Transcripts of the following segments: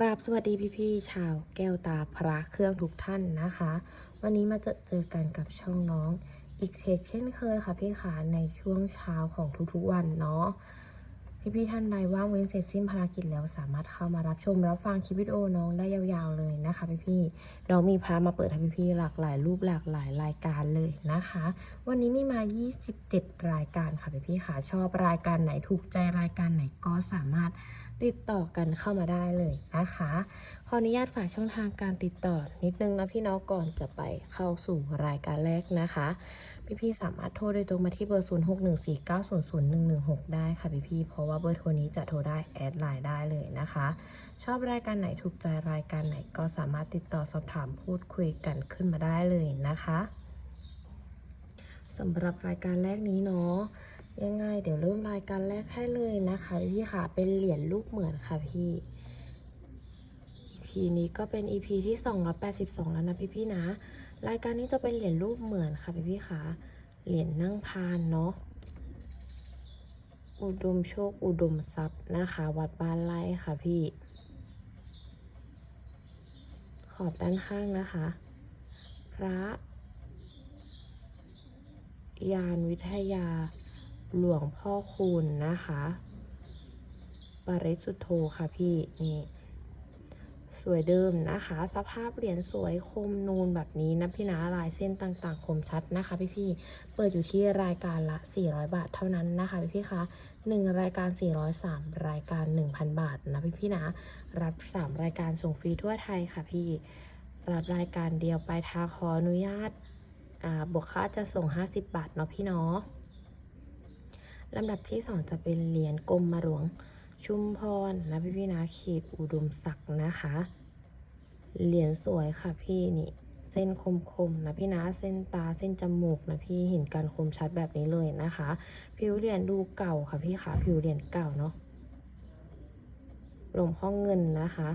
กราบสวัสดีพี่ๆชาวแก้วตาพระเครื่องทุกท่านนะคะ วันนี้มาเจอเจอกันกับช่องน้อง อีกเช็คเช่นเคยค่ะพี่ขาในช่วงเช้าของทุกๆวันเนาะพี่ๆท่านใดว่างเว้นเสร็จสิ้นภารกิจแล้วสามารถเข้ามารับชมรับฟังคลิปวิดีโอน้องได้ยาวๆเลยนะคะพี่ๆน้องมีพามาเปิดให้พี่ๆหลากหลายรูปหลากหลายรายการเลยนะคะ วันนี้มีมา 27 รายการค่ะพี่ๆค่ะชอบรายการไหนถูกใจรายการไหนก็สามารถ ติดต่อกันเข้ามาได้เลยนะคะ ขออนุญาตฝากช่องทางการติดต่อนิดนึงนะพี่น้องก่อนจะไปเข้าสู่รายการแรกนะคะ พี่ๆสามารถโทรโดยตรงมาที่เบอร์ 0614900116 ได้ค่ะพี่ๆเพราะว่าเบอร์โทรนี้จะโทรได้แอดไลน์ได้เลยนะคะ ชอบรายการไหนถูกใจรายการไหนก็สามารถติดต่อสอบถามพูดคุยกันขึ้นมาได้เลยนะคะสำหรับรายการแรกนี้เนาะ ยังไงเดี๋ยวเริ่มรายการแรกให้เลยนะคะพี่ค่ะเป็นเหรียญลูกเหมือนค่ะพี่ EP นี้ก็เป็น EP ที่ 282 แล้วนะพี่พี่นะ รายการนี้จะเป็นเหรียญรูปเหมือนค่ะพี่พี่ค่ะเหรียญนั่งพานเนาะอุดมโชคอุดมทรัพย์นะคะ วัดบ้านไร่ค่ะพี่ ขอบด้านข้างนะคะ พระ ยานวิทยา หลวงพ่อคูณนะคะปริสุทโธค่ะพี่นี่สวยเดิมนะคะ สภาพเหรียญสวยคมนูนแบบนี้นะพี่นะลายเส้นต่างๆ คมชัดนะคะ พี่ๆเปิดอยู่ที่รายการละ 400 บาทเท่านั้นนะคะ พี่ๆคะ1รายการ 403 รายการ 1,000 บาทนะพี่ๆนะ รับ 3 รายการส่งฟรีทั่วไทยค่ะพี่ รับรายการเดียวไปลายทาขออนุญาตบวกค่าจะส่ง 50 บาทเนาะพี่เนาะ ลำดับที่สองจะเป็นเหรียญกรมมาหลวง ชุมพรนะพี่พี่นะเขตอุดมศักดิ์นะคะ เหรียญสวยค่ะพี่นี่เส้นคมๆนะพี่นะเส้นตาเส้นจมูกนะพี่เห็นการคมชัดแบบนี้เลยนะคะ ผิวเหรียญดูเก่าค่ะพี่ค่ะผิวเหรียญเก่าเนาะหลวงพ่อเงินนะคะ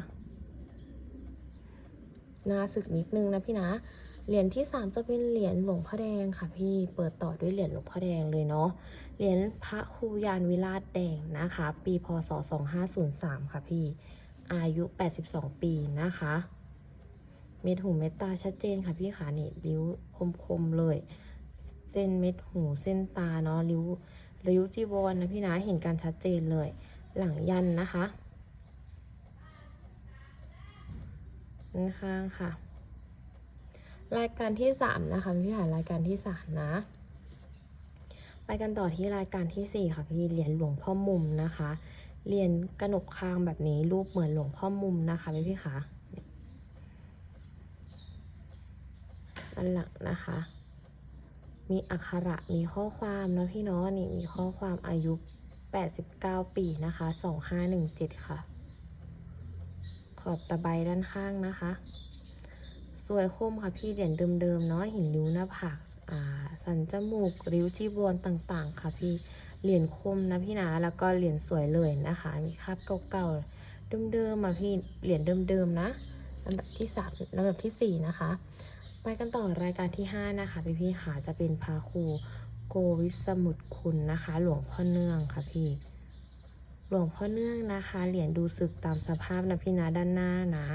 นาศึกนิดนึงนะพี่นะเหรียญที่สามจะเป็นเหรียญหลวงพ่อแดงค่ะพี่เปิดต่อด้วยเหรียญหลวงพ่อแดงเลยเนาะ เหรียญพระครูยานวิราชแดงนะคะ ปีพศ 2503 ค่ะพี่ อายุ 82 ปีนะคะ เม็ดหูเม็ดตาชัดเจนค่ะพี่ขานี่ริ้วคมๆเลย เส้นเม็ดหูเส้นตาเนาะริ้วริ้วจีวรนนะพี่นะเห็นการชัดเจนเลย หลังยันนะคะด้านข้างค่ะ รายการที่สามนะคะพี่หารายการที่สามนะ ไปกันต่อที่รายการที่สี่ค่ะพี่เหรียญหลวงพ่อมุมนะคะเหรียญกระหนกคางแบบนี้รูปเหมือนหลวงพ่อมุมนะคะพี่พี่คะอันหลังนะคะ มีอักขระมีข้อความเนาะพี่เนาะนี่มีข้อความอายุ 89 ปีนะคะ2517 ค่ะ ขอบตะไบด้านข้างนะคะ สวยคมค่ะพี่เหรียญเดิมๆเนาะห็นริ้วหน้าผาก สันจมูก ริ้วจีบวรต่างๆ ค่ะพี่ เหรียญคมนะพี่นะ แล้วก็เหรียญสวยเลยนะคะ มีคราบเก่าๆ เดิมๆมาพี่ เหรียญเดิมๆนะลำดับที่สามลำดับที่สี่นะคะ ไปกันต่อรายการที่ห้านะคะ พี่พี่ๆค่ะจะเป็นพาครูโกวิสมุทรคุณนะคะ หลวงพ่อเนื่องค่ะพี่ หลวงพ่อเนื่องนะคะ เหรียญดูสึกตามสภาพนะพี่นะด้านหน้านะ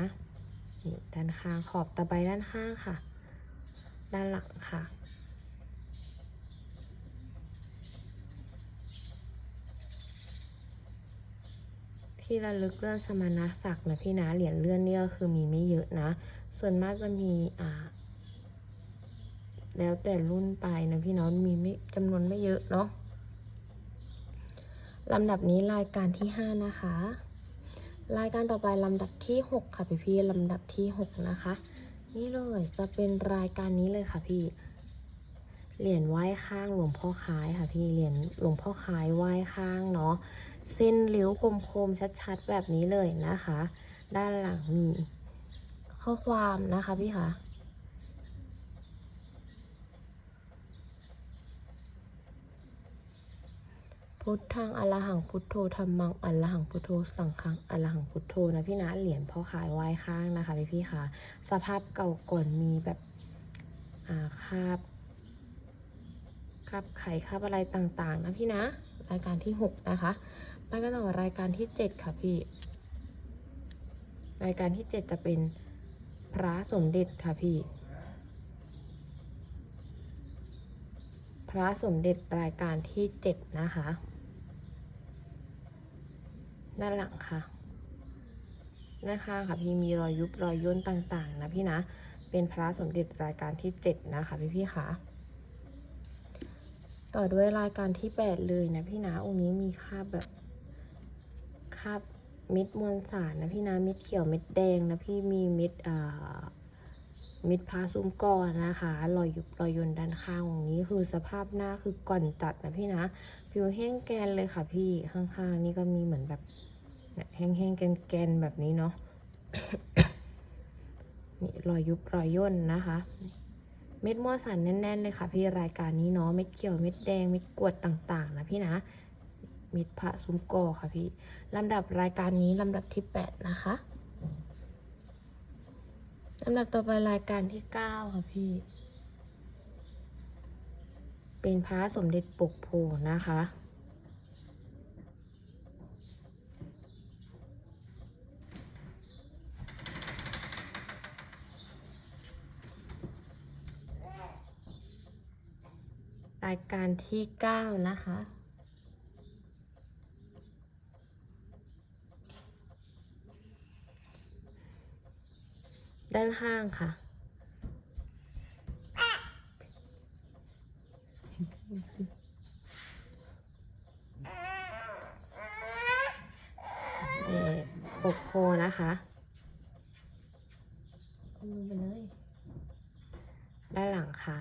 นี่ด้านข้างขอบตะไบด้านข้างค่ะ ด้านหลังค่ะ ที่ระลึกเลื่อนสมณศักดิ์นะพี่นะเหรียญเลื่อนเนี่ยก็คือมีไม่เยอะนะ ส่วนมากจะมีอ่า แล้วแต่รุ่นไปนะพี่น้องมีไม่จำนวนไม่เยอะเนาะลำดับนี้รายการที่ห้านะคะ รายการต่อไปลำดับที่หกค่ะพี่พี่ลำดับที่หกนะคะ นี่เลยจะเป็นรายการนี้เลยค่ะพี่เหรียญไหว้ข้างหลวงพ่อคล้ายค่ะพี่เหรียญหลวงพ่อคล้ายไหว้ข้างเนาะ เส้นริ้วคมๆชัดๆ แบบนี้เลยนะคะ ด้านหลังมี ข้อความนะคะพี่คะพุทธังอรหังพุทโธธรรมังอรหังพุทโธสังฆังอรหังพุทโธนะพี่นะเหรียญพ่อขายไว้ข้างนะคะพี่พี่ค่ะ สภาพเก่าก่อนมีแบบอ่าคาบคาบไข่คาบอะไรต่างๆ นะพี่นะ รายการที่หกนะคะ ไปกันต่อรายการที่เจ็ดค่ะพี่ รายการที่เจ็ดจะเป็นพระสมเด็จค่ะพี่ พระสมเด็จรายการที่เจ็ดนะคะ ด้านหลังค่ะด้านข้างค่ะพี่มีรอยยุบรอยย่นต่างๆ นะพี่นะ เป็นพระสมเด็จรายการที่เจ็ดนะคะพี่พี่ค่ะต่อด้วยรายการที่แปดเลยนะพี่นะองค์นี้มีคราแบบ คราบเม็ดมวลสารนะพี่นะเม็ดเขียวเม็ดแดงนะพี่มีเม็ดอ่าเม็ดพาซุ้มก้อนนะคะรอยยุบรอยยนด้านข้างองนี้คือสภาพหน้าคือก่อนจัดนะพี่นะผิวแห้งแกนเลยค่ะ พี่ข้างๆนี่ก็มีเหมือนแบบแห้งๆแกนๆแบบนี้เนาะนี่รอยยุบรอยย่นนะคะ เม็ดมั่วสันแน่น ๆ เลยค่ะ พี่รายการนี้เนาะเม็ดเขียวเม็ดแดงเม็ดกวดต่างๆ นะพี่นะ เม็ดพระซุ้มกอค่ะพี่ลำดับรายการนี้ลำดับที่แปดนะคะลำดับต่อไปรายการที่เก้าค่ะพี่ เป็นพระสมเด็จปกโพนะคะรายการที่เก้านะคะ ด้านข้างค่ะเอ่อปกโพนะคะเอามือไปเลย ด้านหลังค่ะ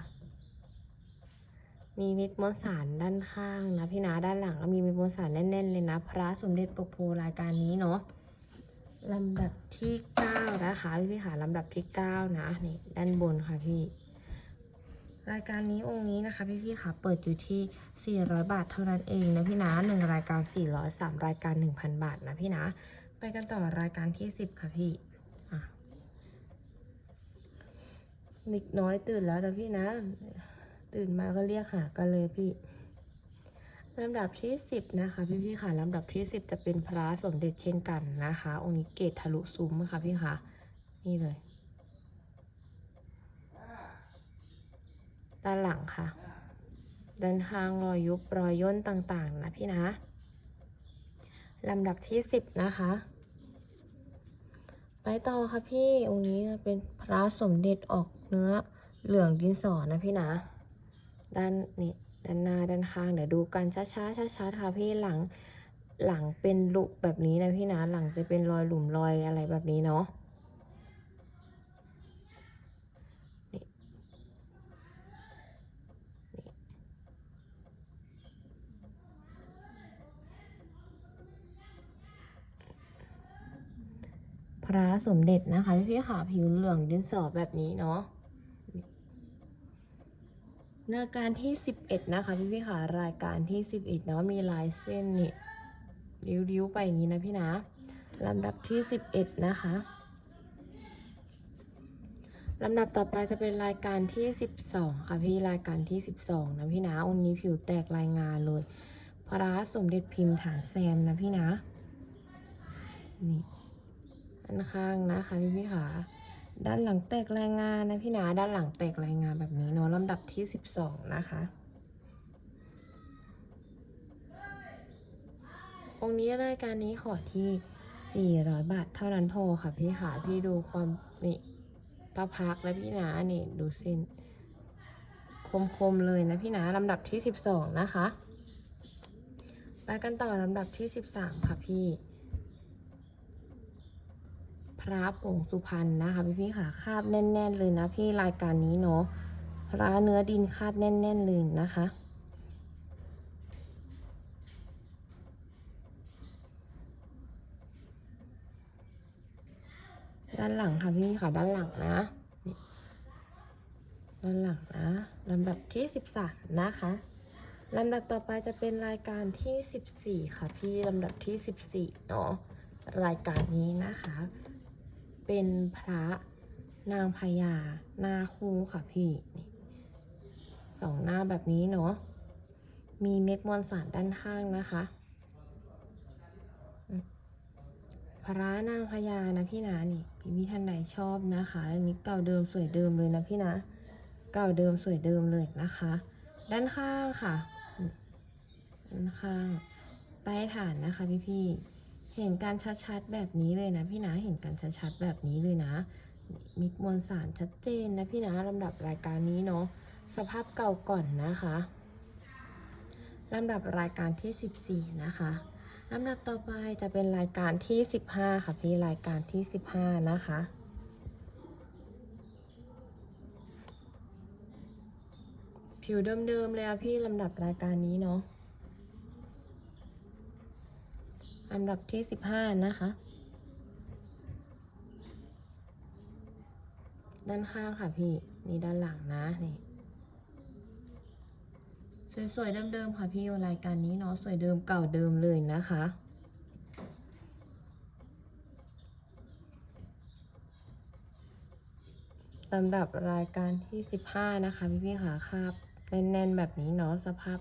มีเม็ดมวลสารด้านข้างนะพี่นะด้านหลังก็มีเม็ดมวลสารแน่นๆเลยนะ พระสมเด็จปกโพรายการนี้เนาะ ลำดับที่เก้านะคะพี่พี่ค่ะลำดับที่เก้านะนี่ด้านบนค่ะพี่ รายการนี้องค์นี้นะคะพี่พี่ค่ะเปิดอยู่ที่ 400 บาทเท่านั้นเองนะพี่นะหนึ่งรายการ 400สามรายการ 1,000 บาทนะพี่นะ ไปกันต่อรายการที่ 10 ค่ะพี่นิกน้อยตื่นแล้วนะพี่นะ ตื่นมาก็เรียกหากันเลยพี่ ลำดับที่สิบนะคะ พี่พี่ๆค่ะลำดับที่สิบจะเป็นพระสมเด็จเช่นกันนะคะ องค์นี้เกตทะลุซุ้มค่ะพี่ค่ะ นี่เลย ด้านหลังค่ะ ด้านข้างรอยยุบรอยย่นต่างๆ นะพี่นะลำดับที่สิบนะคะไปต่อค่ะพี่องค์นี้เป็นพระสมเด็จออกเนื้อเหลืองดินสอนะพี่นะ ด้านนี่ ด้านหน้าด้านข้างเดี๋ยวดูกันช้าๆช้าๆค่ะพี่หลังหลังเป็นลุแบบนี้นะพี่นะหลังจะเป็นรอยหลุมรอยอะไรแบบนี้เนาะพระสมเด็จนะคะพี่พี่ๆค่ะผิวเหลืองดินสอแบบนี้เนาะ รายการที่ 11 นะคะพี่พี่ค่ะรายการที่ 11เนาะมีลายเส้นนี่ริ้วๆไปอย่างนี้นะพี่นะลำดับที่ 11 นะคะลำดับต่อไปจะเป็นรายการที่ 12 ค่ะพี่รายการที่ 12 นะพี่นะองค์นี้ผิวแตกรายงานเลยพระสมเด็จพิมพ์ฐานแซมนะพี่นะนี่อันข้างนะคะพี่พี่ค่ะ ด้านหลังแตกรายงานนะพี่นาด้านหลังแตกรายงานแบบนี้เนาะลำดับที่ 12 นะคะ องค์นี้รายการนี้ขอที่ 400 บาทเท่านั้นพอค่ะพี่ขาพี่ดูความนี่ประพักและพี่นานี่ดูเส้นคมๆเลยนะพี่นาลำดับที่ 12 นะคะ ไปกันต่อลำดับที่ 13 ค่ะพี่ ระผงสุพรรณนะคะพี่พี่ค่ะคาบแน่น ๆ เลยนะพี่รายการนี้เนาะพระเนื้อดินคาบแน่น ๆ เลยนะคะด้านหลังค่ะพี่ค่ะด้านหลังนะ ด้านหลังนะลำดับที่สิบสามนะคะลำดับต่อไปจะเป็นรายการที่สิบสี่ค่ะพี่ลำดับที่สิบสี่เนาะรายการนี้นะคะ เป็นพระนางพญาหน้าคู่ค่ะพี่นี่สองหน้าแบบนี้เนาะมีเม็ดมวลสารด้านข้างนะคะ พระนางพญานะพี่นะนี่พี่พี่ท่านใดชอบนะคะอันนี้เก่าเดิมสวยเดิมเลยนะพี่นะ เก่าเดิมสวยเดิมเลยนะคะ ด้านข้างค่ะด้านข้างใต้ฐานนะคะพี่พี่ เห็นการชัดๆแบบนี้เลยนะพี่นะเห็นการชัดๆแบบนี้เลยนะ มีมวลสารชัดเจนนะพี่นะลำดับรายการนี้เนาะสภาพเก่าก่อนนะคะลำดับรายการที่ 14 นะคะลำดับต่อไปจะเป็นรายการที่ 15 ค่ะพี่รายการที่ 15 นะคะผิวเดิมๆเลยอะพี่ลำดับรายการนี้เนาะ ลำดับที่15นะคะ ด้านข้างค่ะพี่ นี่ด้านหลังนะ นี่ สวยๆเดิมๆค่ะพี่รายการนี้เนาะสวยเดิมเก่าเดิมเลยนะคะลำดับรายการที่ 15 นะคะ พี่พี่ค่ะคาบแน่น ๆ แบบนี้เนาะสภาพ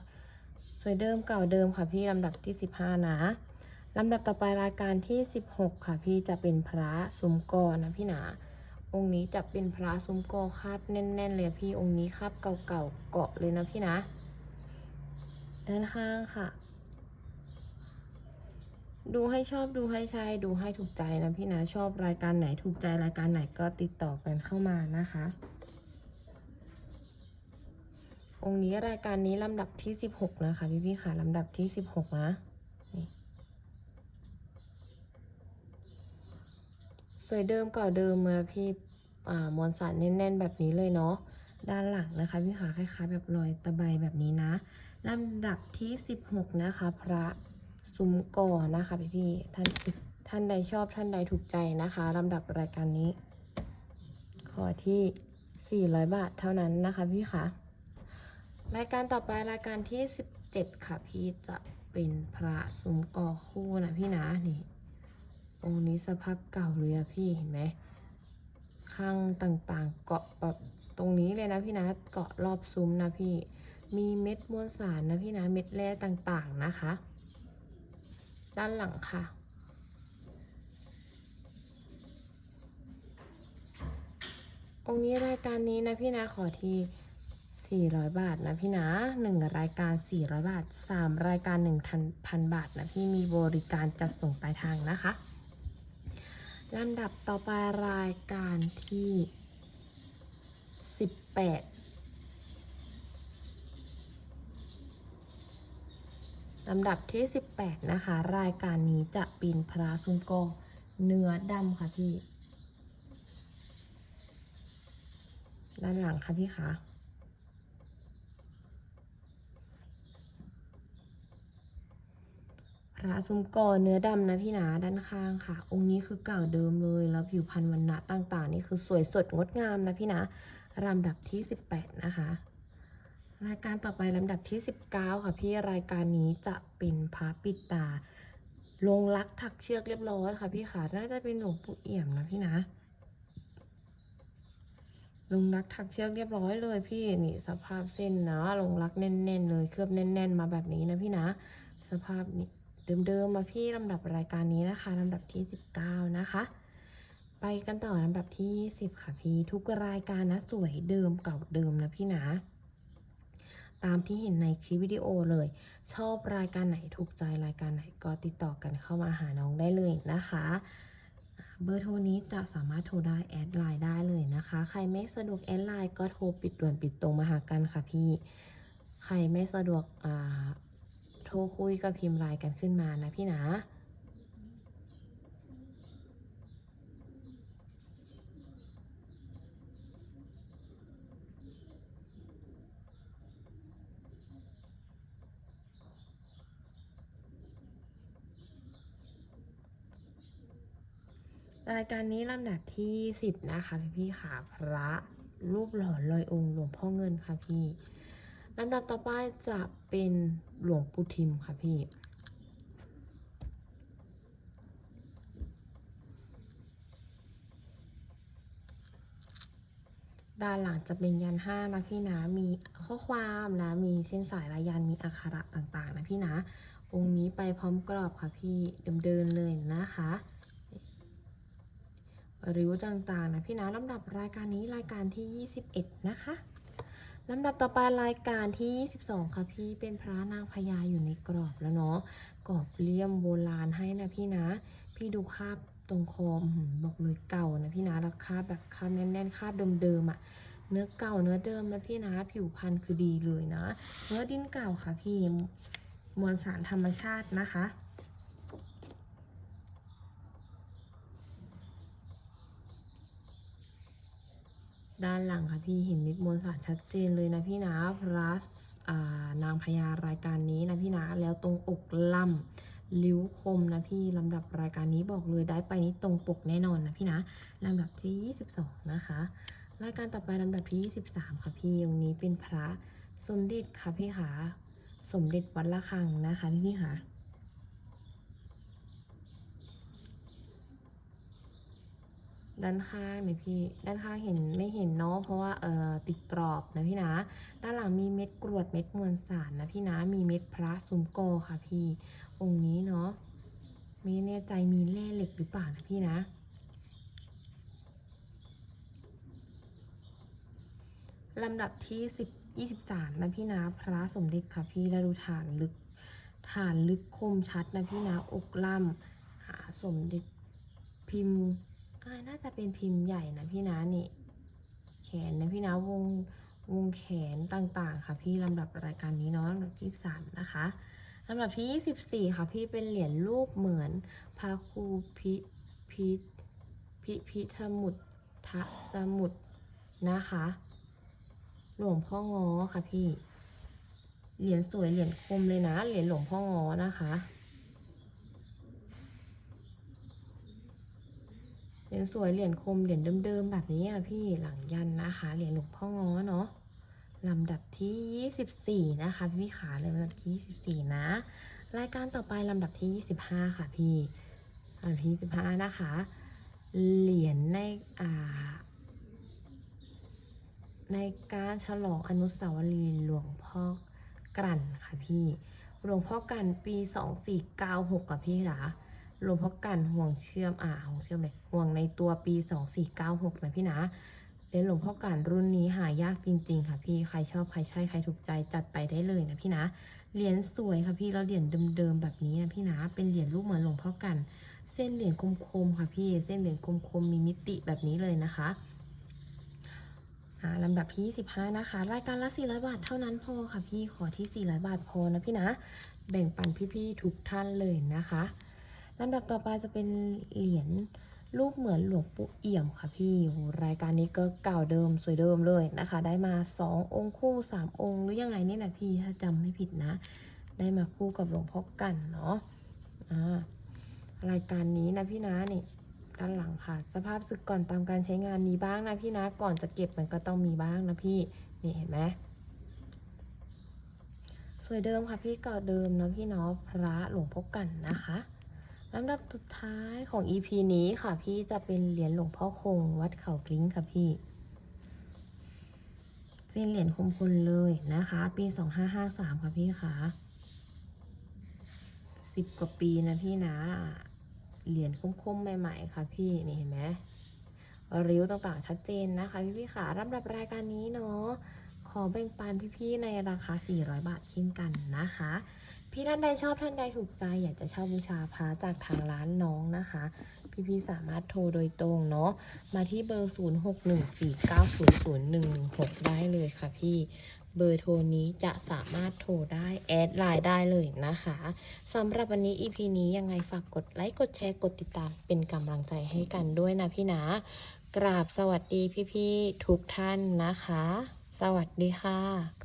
สวยเดิมเก่าเดิมค่ะพี่ลำดับที่ 15 นะ ลำดับต่อไปรายการที่ 16 ค่ะ พี่จะเป็นพระสุมกอนะพี่หนาองค์นี้จะเป็นพระซุ้มกอคาบแน่น ๆ เลยพี่องค์นี้คาบเก่าๆเกาะเลยนะพี่นะด้านข้างค่ะ ดูให้ชอบดูให้ใช่ดูให้ถูกใจนะพี่นะชอบรายการไหนถูกใจรายการไหนก็ติดต่อกันเข้ามานะคะ องค์นี้รายการนี้ลำดับที่ 16 นะคะพี่พี่ค่ะลำดับที่ 16นะนี่ สวยเดิมเก่าเดิมมื่อพี่มวลสารแน่นๆ แบบนี้เลยเนาะด้านหลังนะคะพี่ขาคล้ายๆ แบบรอยตะไบแบบนี้นะลำดับที่ 16 นะคะ พระซุ้มก่อนะคะพี่พี่ๆท่านท่านใดชอบท่านใดถูกใจนะคะลำดับรายการนี้ ขอที่ 400 บาทเท่านั้นนะคะพี่คะรายการต่อไปรายการที่ 17 ค่ะพี่จะเป็นพระซุ้มกอคู่นะพี่นะนี่ องค์นี้สภาพเก่าเลยอะพี่เห็นไหมข้างต่างๆ เกาะแบบตรงนี้เลยนะพี่นะเกาะรอบซุ้มนะพี่ มีเม็ดมวลสารนะพี่นะเม็ดแร่ต่างๆนะคะ ด้านหลังค่ะองค์นี้รายการนี้นะพี่นะขอที่400 บาทนะพี่นะหนึ่งรายการ 400 บาท 3 รายการ 1,000 บาทนะพี่มีบริการจัดส่งปลายทางนะคะ ลำดับต่อไปรายการที่ 18 ลำดับที่ 18 นะคะ รายการนี้จะปีนพระซุนโกเนื้อดำค่ะพี่ ด้านหลังค่ะพี่คะ พ ระซุ้มกอเนื้อดำนะพี่นาด้านข้างค่ะ องค์นี้คือเก่าเดิมเลย แล้วผิวพรรณวันณะต่างๆ นี่คือสวยสดงดงามนะพี่นะลำดับที่ 18 นะคะ รายการต่อไปลำดับที่ 19 ค่ะพี่รายการนี้จะเป็นพระปิดตา ลงรักถักเชือกเรียบร้อยค่ะพี่ค่ะน่าจะเป็นหลวงปู่เอี่ยมนะพี่นะลงรักถักเชือกเรียบร้อยเลยพี่นี่สภาพเส้นนะลงรักแน่น ๆ เลยเคลือบแน่น ๆ มาแบบนี้นะพี่นะ สภาพนี้ เดิมๆมาพี่ลำดับรายการนี้นะคะลำดับที่ 19 นะคะ ไปกันต่อลำดับที่ 20 ค่ะพี่ ทุกรายการนะสวยเดิมเก่าเดิมนะพี่นะ ตามที่เห็นในคลิปวิดีโอเลย ชอบรายการไหนถูกใจรายการไหนก็ติดต่อกันเข้ามาหาน้องได้เลยนะคะเบอร์โทรนี้จะสามารถโทรได้แอดไลน์ได้เลยนะคะ ใครไม่สะดวกแอดไลน์ก็โทรปิดด่วนปิดตรงมาหากันค่ะพี่ ใครไม่สะดวกอ่า รคุยก็พิมพ์ไลน์กันขึ้นมานะพี่นะรายการนี้ลำดับที่ 10 นะคะพี่พี่ค่ะ พระรูปหล่อลอยองค์หลวงพ่อเงินค่ะพี่ ลำดับต่อไปจะเป็นหลวงปู่ทิมค่ะพี่ ด้านหลังจะเป็นยันห้านะพี่นะ มีข้อความนะ มีเส้นสายลายยัน มีอักขระต่างๆ นะพี่นะ องค์นี้ไปพร้อมกรอบค่ะพี่ เดิมๆเลยนะคะริ้วต่างๆนะพี่นะลำดับรายการนี้รายการที่ 21 นะคะ ลำดับต่อไปรายการที่ 22 ค่ะพี่เป็นพระนางพญาอยู่ในกรอบแล้วเนาะกรอบเลี่ยมโบราณให้นะพี่นะ พี่ดูคาบตรงคอบอกเลยเก่านะพี่นะแล้วคาบแบบคาบแน่นๆคาบเดิมๆอะ่ะเนื้อเก่าเนื้อเดิมนะพี่นะผิวพรรณคือดีเลยนะเนื้อดินเก่าค่ะพี่มวลสารธรรมชาตินะคะ ด้านหลังค่ะพี่เห็นมิดมวลสารชัดเจนเลยนะพี่นะพลัสนางพญารายการนี้นะพี่นะแล้วตรงอกลำลิ้วคมนะพี่ลำดับรายการนี้บอกเลยได้ไปนี้ตรงปกแน่นอนนะพี่นะลำดับที่ 22 นะคะ รายการต่อไปลำดับที่ 23 ค่ะพี่ตรงนี้เป็นพระสมเด็จค่ะพี่ขาสมเด็จวัดละคังนะคะพี่พี่ค่ะ ด้านข้างเนี่ยพี่ ด้านข้างเห็นไม่เห็นเนาะ เพราะว่าเอ่อติดกรอบนะพี่นะ ด้านหลังมีเม็ดกรวดเม็ดมวลสารนะพี่นะ มีเม็ดพระซุมโกค่ะพี่ องค์นี้เนาะ ไม่แน่ใจมีแร่เหล็กหรือเปล่านะพี่นะ ลำดับที่สิบยี่สิบสามนะพี่นะ พระสมเด็จค่ะพี่แล้วดูฐานลึก ฐานลึกคมชัดนะพี่นะ อกล่ำหาสมเด็จพิมพ์ อ่าน่าจะเป็นพิมพ์ใหญ่นะพี่นะนี่ แขนนะพี่นะวงวงแขนต่างๆ ค่ะ พี่ลำดับรายการนี้เนาะลำดับที่สามนะคะลำดับที่ยี่สิบสี่ค่ะ พี่เป็นเหรียญรูปเหมือนพระครูพิพิพิพิธมุตทะสมุดนะคะ หลวงพ่องอค่ะพี่ เหรียญสวยเหรียญคมเลยนะ เหรียญหลวงพ่องอนะคะ เห รียญสวยเหรียญคมเหรียญเดิมๆแบบนี้อะพี่หลังยันนะคะเหรียญหลวงพ่องอเนาะลำดับที่ 24 นะคะ พี่ขาเลยลำดับที่ 24 นะ รายการต่อไปลำดับที่ 25 ค่ะพี่ลำดับที่ 25 นะคะ เหรียญในอ่าในการฉลองอนุสาวรีย์หลวงพ่อกลั่นค่ะพี่ หลวงพ่อกลั่นปี 2496กับพี่ค่ะ หลวงพ่อกันห่วงเชื่อมอ่าห่วงเชื่อมเลยห่วงในตัวปี 2496นะพี่นะเหรียญหลวงพ่อกันรุ่นนี้หายากจริง ๆ ค่ะพี่ใครชอบใครใช่ใครถูกใจจัดไปได้เลยนะพี่นะเหรียญสวยค่ะพี่แล้วเหรียญเดิมๆแบบนี้นะพี่นะเป็นเหรียญรูปเหมือนหลวงพ่อกันเส้นเหรียญคมๆค่ะพี่เส้นเหรียญคมๆมีมิติแบบนี้เลยนะคะอ่าลำดับที่15นะคะ รายการละ400 บาทเท่านั้นพอค่ะพี่ขอที่ 400 บาทพอนะพี่นะ แบ่งปันพี่ๆทุกท่านเลยนะคะ ลำดับต่อไปจะเป็นเหรียญรูปเหมือนหลวงปู่เอี่ยมค่ะพี่โหรายการนี้ก็เก่าเดิมสวยเดิมเลยนะคะ ได้มา2องค์คู่3องค์หรือยังไงนี่แหละพี่ถ้าจำไม่ผิดนะ ได้มาคู่กับหลวงพ่อกันเนาะอ่ารายการนี้นะพี่นะนี่ด้านหลังค่ะ สภาพสึกก่อนตามการใช้งานมีบ้างนะพี่นะก่อนจะเก็บมันก็ต้องมีบ้างนะพี่นี่เห็นไหมสวยเดิมค่ะพี่เก่าเดิมเนาะพี่เนาะพระหลวงพ่อกันนะคะ ลำดับสุดท้ายของ EP นี้ค่ะพี่จะเป็นเหรียญหลวงพ่อคง วัดเขากลิ้งค่ะพี่เส้นเหรียญคมพลเลยนะคะ ปี 2553 ค่ะพี่ค่ะสิบกว่าปีนะพี่นะ เหรียญคมๆใหม่ ๆ ค่ะพี่นี่เห็นไหมริ้วต่างๆชัดเจนนะคะ พี่ๆค่ะลำดับรายการนี้เนาะขอแบ่งปันพี่ๆในราคา 400 บาทเช่นกันนะคะ พี่ท่านใดชอบท่านใดถูกใจ อยากจะเช่าบูชาพระจากทางร้านน้องนะคะ พี่ๆสามารถโทรโดยตรงเนาะมาที่เบอร์ 0614900116 ได้เลยค่ะพี่เบอร์โทรนี้จะสามารถโทรได้แอดไลน์ได้เลยนะคะสำหรับวันนี้ EP นี้ยังไงฝากกดไลค์กดแชร์กดติดตามเป็นกำลังใจให้กันด้วยนะพี่นะกราบสวัสดีพี่ๆทุกท่านนะคะ สวัสดีค่ะ